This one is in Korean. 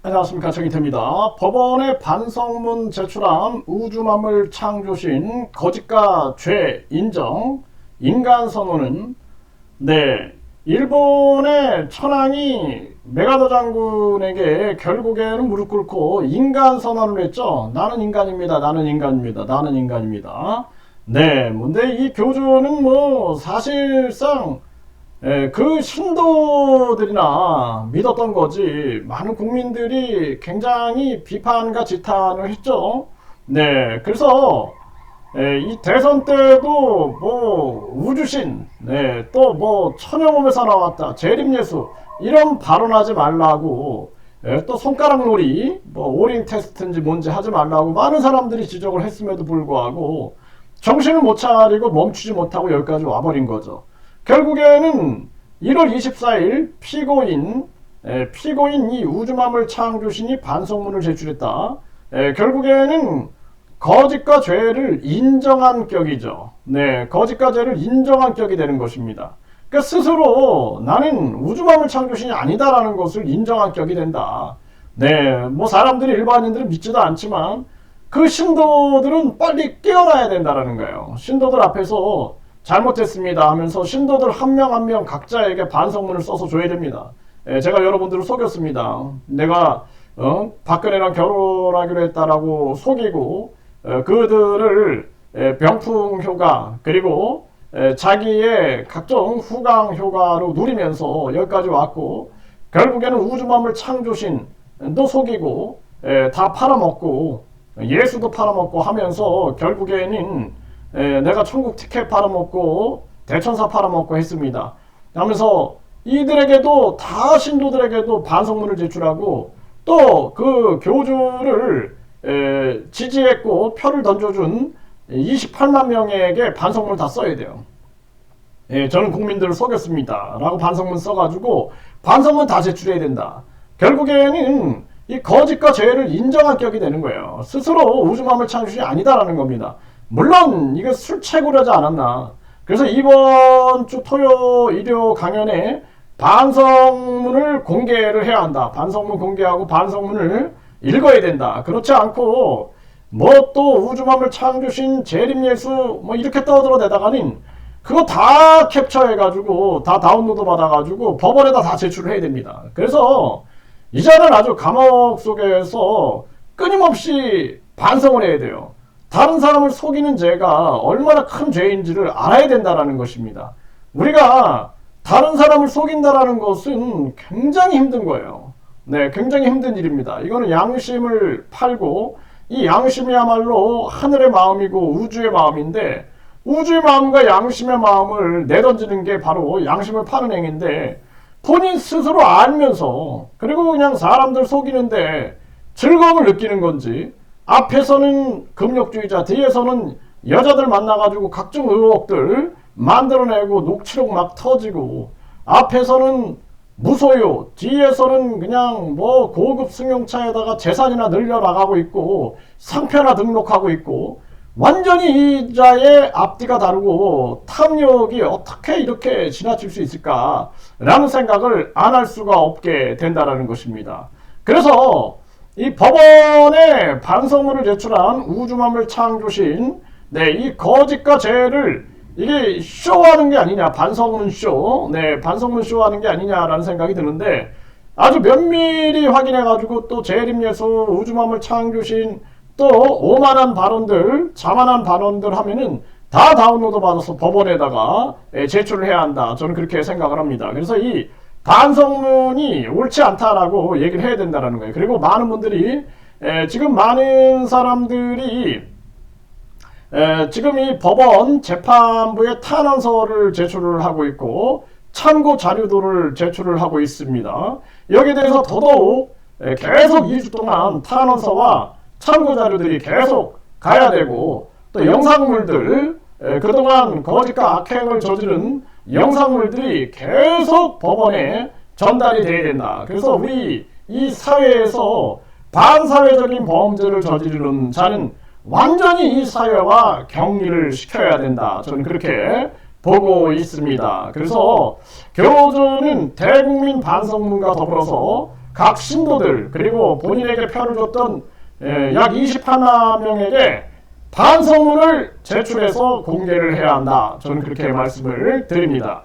안녕하십니까 정희태입니다. 법원의 반성문 제출함 우주맘을 창조신 거짓과 죄 인정 인간 선언은 네 일본의 천황이 메가더 장군에게 결국에는 무릎 꿇고 인간 선언을 했죠. 나는 인간입니다. 나는 인간입니다. 나는 인간입니다. 네, 근데 이 교주는 뭐 사실상 예, 그 신도들이나 믿었던 거지 많은 국민들이 굉장히 비판과 지탄을 했죠. 네, 그래서 예, 이 대선 때도 뭐 우주신, 네, 또뭐 천연몸에서 나왔다, 재림예수 이런 발언하지 말라고 예, 또 손가락놀이, 뭐 오링 테스트인지 뭔지 하지 말라고 많은 사람들이 지적을 했음에도 불구하고 정신을 못 차리고 멈추지 못하고 여기까지 와버린 거죠. 결국에는 1월 24일 피고인 에, 피고인 이 우주맘을 창조신이 반성문을 제출했다. 에, 결국에는 거짓과 죄를 인정한 격이죠. 네, 거짓과 죄를 인정한 격이 되는 것입니다. 그 스스로 나는 우주맘을 창조신이 아니다라는 것을 인정한 격이 된다. 네, 뭐 사람들이 일반인들은 믿지도 않지만 그 신도들은 빨리 깨어나야 된다라는 거예요. 신도들 앞에서 잘못했습니다 하면서 신도들 한 명 한 명 각자에게 반성문을 써서 줘야 됩니다. 예, 제가 여러분들을 속였습니다. 내가 어, 박근혜랑 결혼하기로 했다라고 속이고 어, 그들을 예, 병풍 효과 그리고 예, 자기의 각종 후강 효과로 누리면서 여기까지 왔고 결국에는 우주맘을 창조신도 속이고 예, 다 팔아먹고 예수도 팔아먹고 하면서 결국에는 에, 내가 천국 티켓 팔아먹고 대천사 팔아먹고 했습니다. 하면서 이들에게도 다 신도들에게도 반성문을 제출하고 또 그 교주를 에, 지지했고 표를 던져준 28만 명에게 반성문을 다 써야 돼요. 예, 저는 국민들을 속였습니다. 라고 반성문 써가지고 반성문 다 제출해야 된다. 결국에는 이 거짓과 죄를 인정한 격이 되는 거예요. 스스로 우주맘을 창조이 아니다라는 겁니다. 물론 이거 술채굴하지 않았나. 그래서 이번 주 토요 일요 강연에 반성문을 공개를 해야 한다. 반성문 공개하고 반성문을 읽어야 된다. 그렇지 않고 뭐 또 우주맘을 창조신 재림 예수 뭐 이렇게 떠들어대다가는 그거 다 캡처해가지고 다 다운로드 받아가지고 법원에다 다 제출을 해야 됩니다. 그래서 이자는 아주 감옥 속에서 끊임없이 반성을 해야 돼요. 다른 사람을 속이는 죄가 얼마나 큰 죄인지를 알아야 된다는 것입니다. 우리가 다른 사람을 속인다라는 것은 굉장히 힘든 거예요. 네, 굉장히 힘든 일입니다. 이거는 양심을 팔고 이 양심이야말로 하늘의 마음이고 우주의 마음인데 우주의 마음과 양심의 마음을 내던지는 게 바로 양심을 파는 행위인데 본인 스스로 알면서 그리고 그냥 사람들 속이는데 즐거움을 느끼는 건지 앞에서는 금욕주의자, 뒤에서는 여자들 만나가지고 각종 의혹들 만들어내고 녹취록 막 터지고 앞에서는 무소유, 뒤에서는 그냥 뭐 고급 승용차에다가 재산이나 늘려나가고 있고 상표나 등록하고 있고 완전히 이자의 앞뒤가 다르고 탐욕이 어떻게 이렇게 지나칠 수 있을까라는 생각을 안 할 수가 없게 된다라는 것입니다. 그래서 이 법원에 반성문을 제출한 우주맘을 창조신 네, 이 거짓과 죄를 이게 쇼하는 게 아니냐 반성문 쇼, 네 반성문 쇼하는 게 아니냐라는 생각이 드는데 아주 면밀히 확인해 가지고 또 재림예수 우주맘을 창조신 또 오만한 발언들, 자만한 발언들 하면은 다 다운로드 받아서 법원에다가 예, 제출을 해야 한다. 저는 그렇게 생각을 합니다. 그래서 이 반성문이 옳지 않다라고 얘기를 해야 된다는 거예요. 그리고 많은 분들이 에, 지금 많은 사람들이 에, 지금 이 법원 재판부에 탄원서를 제출을 하고 있고 참고 자료도를 제출을 하고 있습니다. 여기에 대해서 더더욱 에, 계속 2주 동안 탄원서와 참고 자료들이 계속 가야 되고 또 영상물들 에, 그동안 거짓과 악행을 저지른 영상물들이 계속 법원에 전달이 돼야 된다. 그래서 우리 이 사회에서 반사회적인 범죄를 저지르는 자는 완전히 이 사회와 격리를 시켜야 된다. 저는 그렇게 보고 있습니다. 그래서 교조는 대국민 반성문과 더불어서 각 신도들 그리고 본인에게 표를 줬던 예, 약 21만 명에게 반성문을 제출해서 공개를 해야 한다. 저는 그렇게 말씀을 드립니다.